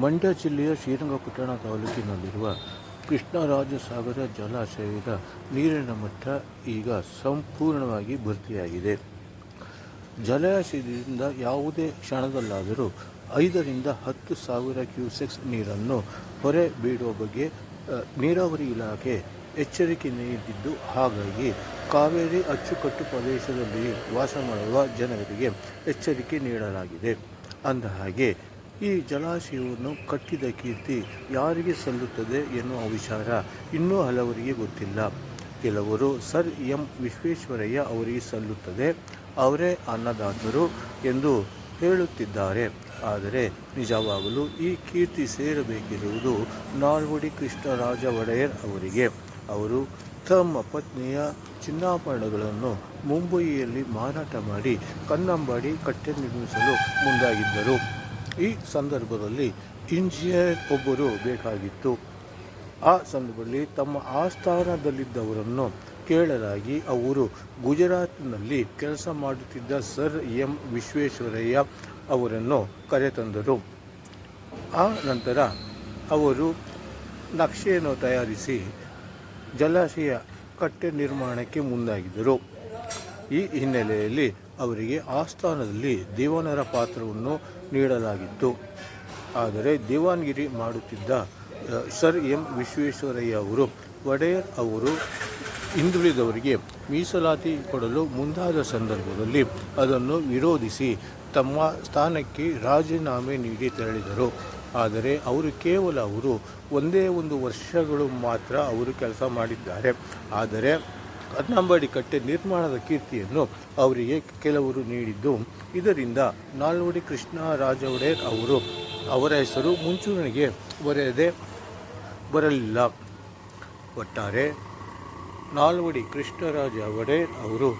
ಮಂಡ್ಯ ಜಿಲ್ಲೆಯ ಶ್ರೀರಂಗಪಟ್ಟಣ ತಾಲೂಕಿನಲ್ಲಿರುವ ಕೃಷ್ಣರಾಜಸಾಗರ ಜಲಾಶಯದ ನೀರಿನ ಮಟ್ಟ ಈಗ ಸಂಪೂರ್ಣವಾಗಿ ಭರ್ತಿಯಾಗಿದೆ. ಜಲಾಶಯದಿಂದ ಯಾವುದೇ ಕ್ಷಣದಲ್ಲಾದರೂ ಐದರಿಂದ ಹತ್ತು ಸಾವಿರ ಕ್ಯೂಸೆಕ್ಸ್ ನೀರನ್ನು ಹೊರೆ ಬೀಡುವ ಬಗ್ಗೆ ನೀರಾವರಿ ಇಲಾಖೆ ಎಚ್ಚರಿಕೆ ನೀಡಿದ್ದು, ಹಾಗಾಗಿ ಕಾವೇರಿ ಅಚ್ಚುಕಟ್ಟು ಪ್ರದೇಶದಲ್ಲಿ ವಾಸ ಮಾಡುವ ಜನರಿಗೆ ಎಚ್ಚರಿಕೆ ನೀಡಲಾಗಿದೆ. ಅಂದ ಹಾಗೆ ಈ ಜಲಾಶಯವನ್ನು ಕಟ್ಟಿದ ಕೀರ್ತಿ ಯಾರಿಗೆ ಸಲ್ಲುತ್ತದೆ ಎನ್ನುವ ವಿಚಾರ ಇನ್ನೂ ಹಲವರಿಗೆ ಗೊತ್ತಿಲ್ಲ. ಕೆಲವರು ಸರ್ ಎಂ ವಿಶ್ವೇಶ್ವರಯ್ಯ ಅವರಿಗೆ ಸಲ್ಲುತ್ತದೆ, ಅವರೇ ಅನ್ನದಾತರು ಎಂದು ಹೇಳುತ್ತಿದ್ದಾರೆ. ಆದರೆ ನಿಜವಾಗಲೂ ಈ ಕೀರ್ತಿ ಸೇರಬೇಕಿರುವುದು ನಾಲ್ವಡಿ ಕೃಷ್ಣರಾಜ ಒಡೆಯರ್ ಅವರಿಗೆ. ಅವರು ತಮ್ಮ ಪತ್ನಿಯ ಚಿನ್ನಾಭರಣಗಳನ್ನು ಮುಂಬಯಿಯಲ್ಲಿ ಮಾರಾಟ ಮಾಡಿ ಕನ್ನಂಬಾಡಿ ಕಟ್ಟೆ ನಿರ್ಮಿಸಲು ಮುಂದಾಗಿದ್ದರು. ಈ ಸಂದರ್ಭದಲ್ಲಿ ಇಂಜಿನಿಯರ್ ಒಬ್ಬರು ಬೇಕಾಗಿತ್ತು. ಆ ಸಂದರ್ಭದಲ್ಲಿ ತಮ್ಮ ಆಸ್ಥಾನದಲ್ಲಿದ್ದವರನ್ನು ಕೇಳಲಾಗಿ ಅವರು ಗುಜರಾತ್ನಲ್ಲಿ ಕೆಲಸ ಮಾಡುತ್ತಿದ್ದ ಸರ್ ಎಂ ವಿಶ್ವೇಶ್ವರಯ್ಯ ಅವರನ್ನು ಕರೆತಂದರು. ಆ ನಂತರ ಅವರು ನಕ್ಷೆಯನ್ನು ತಯಾರಿಸಿ ಜಲಾಶಯ ಕಟ್ಟೆ ನಿರ್ಮಾಣಕ್ಕೆ ಮುಂದಾಗಿದ್ದರು. ಈ ಹಿನ್ನೆಲೆಯಲ್ಲಿ ಅವರಿಗೆ ಆಸ್ಥಾನದಲ್ಲಿ ದಿವಾನರ ಪಾತ್ರವನ್ನು ನೀಡಲಾಗಿತ್ತು. ಆದರೆ ದೇವಾನಗಿರಿ ಮಾಡುತ್ತಿದ್ದ ಸರ್ ಎಂ ವಿಶ್ವೇಶ್ವರಯ್ಯ ಅವರು, ಒಡೆಯರ್ ಅವರು ಹಿಂದುಳಿದವರಿಗೆ ಮೀಸಲಾತಿ ಕೊಡಲು ಮುಂದಾದ ಸಂದರ್ಭದಲ್ಲಿ ಅದನ್ನು ವಿರೋಧಿಸಿ ತಮ್ಮ ಸ್ಥಾನಕ್ಕೆ ರಾಜೀನಾಮೆ ನೀಡಿ ತೆರಳಿದರು. ಆದರೆ ಅವರು ಕೇವಲ ಅವರು ಒಂದೇ ಒಂದು ವರ್ಷಗಳು ಮಾತ್ರ ಅವರು ಕೆಲಸ ಮಾಡಿದ್ದಾರೆ. ಆದರೆ ಕನ್ನಂಬಾಡಿ ಕಟ್ಟೆ ನಿರ್ಮಾಣದ ಕೀರ್ತಿಯನ್ನು ಅವರಿಗೆ ಕೆಲವರು ನೀಡಿದ್ದು. ಇದರಿಂದ ನಾಲ್ವಡಿ ಕೃಷ್ಣರಾಜ ಒಡೆಯರ್ ಅವರು ಅವರ ಹೆಸರು ಮುಂಚೂಣಿಗೆ ಬರೆಯದೆ ಬರಲಿಲ್ಲ. ಒಟ್ಟಾರೆ ನಾಲ್ವಡಿ ಕೃಷ್ಣರಾಜ ಒಡೆಯರ್ ಅವರು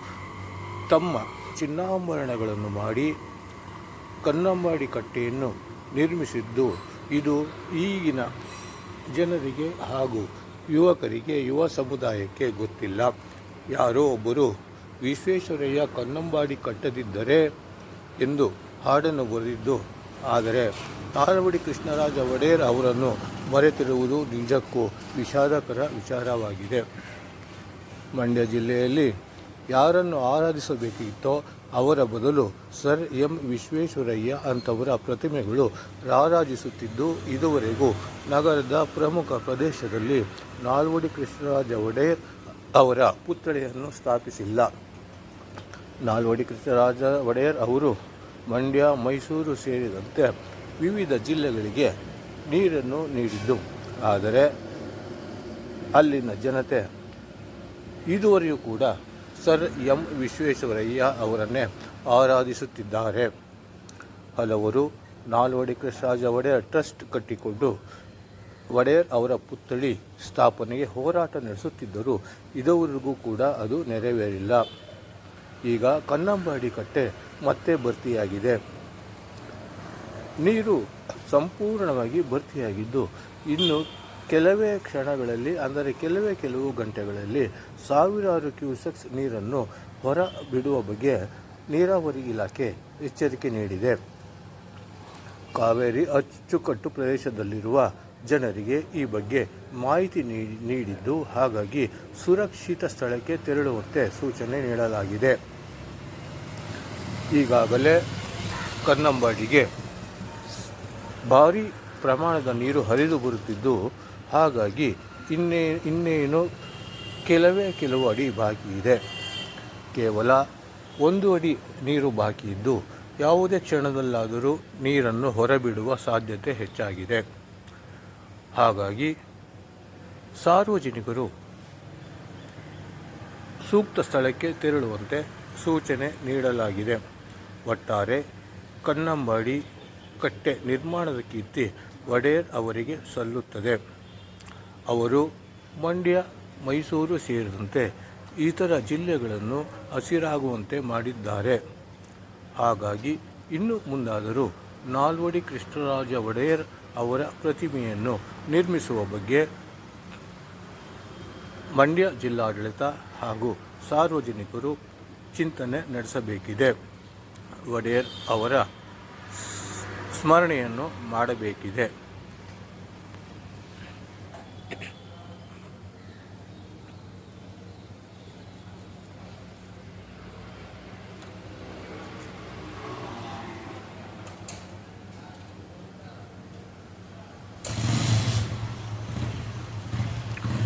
ತಮ್ಮ ಚಿನ್ನಾಭರಣಗಳನ್ನು ಮಾಡಿ ಕನ್ನಂಬಾಡಿ ಕಟ್ಟೆಯನ್ನು ನಿರ್ಮಿಸಿದ್ದು, ಇದು ಈಗಿನ ಜನರಿಗೆ ಹಾಗೂ ಯುವಕರಿಗೆ, ಯುವ ಸಮುದಾಯಕ್ಕೆ ಗೊತ್ತಿಲ್ಲ. ಯಾರೋ ಒಬ್ಬರು ವಿಶ್ವೇಶ್ವರಯ್ಯ ಕನ್ನಂಬಾಡಿ ಕಟ್ಟದಿದ್ದರೆ ಎಂದು ಹಾಡನ್ನು ಬರೆದಿದ್ದು, ಆದರೆ ತಾಳವಡಿ ಕೃಷ್ಣರಾಜ ಒಡೆಯರ್ ಅವರನ್ನು ಮರೆತಿರುವುದು ನಿಜಕ್ಕೂ ವಿಷಾದಕರ ವಿಚಾರವಾಗಿದೆ. ಮಂಡ್ಯ ಜಿಲ್ಲೆಯಲ್ಲಿ ಯಾರನ್ನು ಆರಾಧಿಸಬೇಕಿತ್ತೋ ಅವರ ಬದಲು ಸರ್ ಎಂ ವಿಶ್ವೇಶ್ವರಯ್ಯ ಅಂಥವರ ಪ್ರತಿಮೆಗಳು ರಾರಾಜಿಸುತ್ತಿದ್ದು, ಇದುವರೆಗೂ ನಗರದ ಪ್ರಮುಖ ಪ್ರದೇಶದಲ್ಲಿ ನಾಲ್ವಡಿ ಕೃಷ್ಣರಾಜ ಒಡೆಯರ್ ಅವರ ಪುತ್ಥಳಿಯನ್ನು ಸ್ಥಾಪಿಸಿಲ್ಲ. ನಾಲ್ವಡಿ ಕೃಷ್ಣರಾಜ ಒಡೆಯರ್ ಅವರು ಮಂಡ್ಯ, ಮೈಸೂರು ಸೇರಿದಂತೆ ವಿವಿಧ ಜಿಲ್ಲೆಗಳಿಗೆ ನೀರನ್ನು ನೀಡಿದ್ದು. ಆದರೆ ಅಲ್ಲಿನ ಜನತೆ ಇದುವರೆಗೂ ಕೂಡ ಸರ್ ಎಂ ವಿಶ್ವೇಶ್ವರಯ್ಯ ಅವರನ್ನೇ ಆರಾಧಿಸುತ್ತಿದ್ದಾರೆ. ಹಲವರು ನಾಲ್ವಡಿ ಕೃಷ್ಣರಾಜ ಒಡೆಯರ್ ಟ್ರಸ್ಟ್ ಕಟ್ಟಿಕೊಂಡು ಒಡೆಯರ್ ಅವರ ಪುತ್ಥಳಿ ಸ್ಥಾಪನೆಗೆ ಹೋರಾಟ ನಡೆಸುತ್ತಿದ್ದರು ಇದುವರೆಗೂ ಕೂಡ ಅದು ನೆರವೇರಿಲ್ಲ. ಈಗ ಕನ್ನಂಬಾಡಿ ಕಟ್ಟೆ ಮತ್ತೆ ಭರ್ತಿಯಾಗಿದೆ. ನೀರು ಸಂಪೂರ್ಣವಾಗಿ ಭರ್ತಿಯಾಗಿದ್ದು, ಇನ್ನು ಕೆಲವೇ ಕ್ಷಣಗಳಲ್ಲಿ, ಅಂದರೆ ಕೆಲವೇ ಕೆಲವು ಗಂಟೆಗಳಲ್ಲಿ ಸಾವಿರಾರು ಕ್ಯೂಸೆಕ್ಸ್ ನೀರನ್ನು ಹೊರ ಬಿಡುವ ಬಗ್ಗೆ ನೀರಾವರಿ ಇಲಾಖೆ ಎಚ್ಚರಿಕೆ ನೀಡಿದೆ. ಕಾವೇರಿ ಅಚ್ಚುಕಟ್ಟು ಪ್ರದೇಶದಲ್ಲಿರುವ ಜನರಿಗೆ ಈ ಬಗ್ಗೆ ಮಾಹಿತಿ ನೀಡಿ ನೀಡಿದ್ದು ಹಾಗಾಗಿ ಸುರಕ್ಷಿತ ಸ್ಥಳಕ್ಕೆ ತೆರಳುವಂತೆ ಸೂಚನೆ ನೀಡಲಾಗಿದೆ. ಈಗಾಗಲೇ ಕನ್ನಂಬಾಡಿಗೆ ಭಾರೀ ಪ್ರಮಾಣದ ನೀರು ಹರಿದು ಬರುತ್ತಿದ್ದು, ಹಾಗಾಗಿ ಇನ್ನೇ, ಇನ್ನೇನು ಕೆಲವೇ ಕೆಲವು ಅಡಿ ಬಾಕಿ ಇದೆ. ಕೇವಲ ಒಂದು ಅಡಿ ನೀರು ಬಾಕಿ ಇದ್ದು ಯಾವುದೇ ಕ್ಷಣದಲ್ಲಾದರೂ ನೀರನ್ನು ಹೊರಬಿಡುವ ಸಾಧ್ಯತೆ ಹೆಚ್ಚಾಗಿದೆ. ಹಾಗಾಗಿ ಸಾರ್ವಜನಿಕರು ಸೂಕ್ತ ಸ್ಥಳಕ್ಕೆ ತೆರಳುವಂತೆ ಸೂಚನೆ ನೀಡಲಾಗಿದೆ. ಒಟ್ಟಾರೆ ಕನ್ನಂಬಾಡಿ ಕಟ್ಟೆ ನಿರ್ಮಾಣದ ಕೀರ್ತಿ ಒಡೆಯರ್ ಅವರಿಗೆ ಸಲ್ಲುತ್ತದೆ. ಅವರು ಮಂಡ್ಯ, ಮೈಸೂರು ಸೇರಿದಂತೆ ಇತರ ಜಿಲ್ಲೆಗಳನ್ನು ಹಸಿರಾಗುವಂತೆ ಮಾಡಿದ್ದಾರೆ. ಹಾಗಾಗಿ ಇನ್ನು ಮುಂದಾದರೂ ನಾಲ್ವಡಿ ಕೃಷ್ಣರಾಜ ಒಡೆಯರ್ ಅವರ ಪ್ರತಿಮೆಯನ್ನು ನಿರ್ಮಿಸುವ ಬಗ್ಗೆ ಮಂಡ್ಯ ಜಿಲ್ಲಾಡಳಿತ ಹಾಗೂ ಸಾರ್ವಜನಿಕರು ಚಿಂತನೆ ನಡೆಸಬೇಕಿದೆ. ಒಡೆಯರ್ ಅವರ ಸ್ಮರಣೆಯನ್ನು ಮಾಡಬೇಕಿದೆ.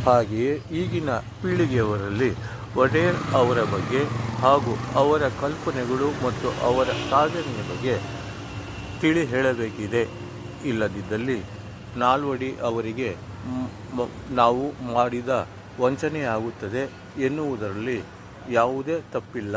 ಹಾಗೆಯೇ ಈಗಿನ ಪೀಳಿಗೆಯವರಲ್ಲಿ ಒಡೆಯರ್ ಅವರ ಬಗ್ಗೆ ಹಾಗೂ ಅವರ ಕಲ್ಪನೆಗಳು ಮತ್ತು ಅವರ ಸಾಧನೆಯ ಬಗ್ಗೆ ತಿಳಿ ಹೇಳಬೇಕಿದೆ. ಇಲ್ಲದಿದ್ದಲ್ಲಿ ನಾಲ್ವಡಿ ಅವರಿಗೆ ನಾವು ಮಾಡಿದ ವಂಚನೆಯಾಗುತ್ತದೆ ಎನ್ನುವುದರಲ್ಲಿ ಯಾವುದೇ ತಪ್ಪಿಲ್ಲ.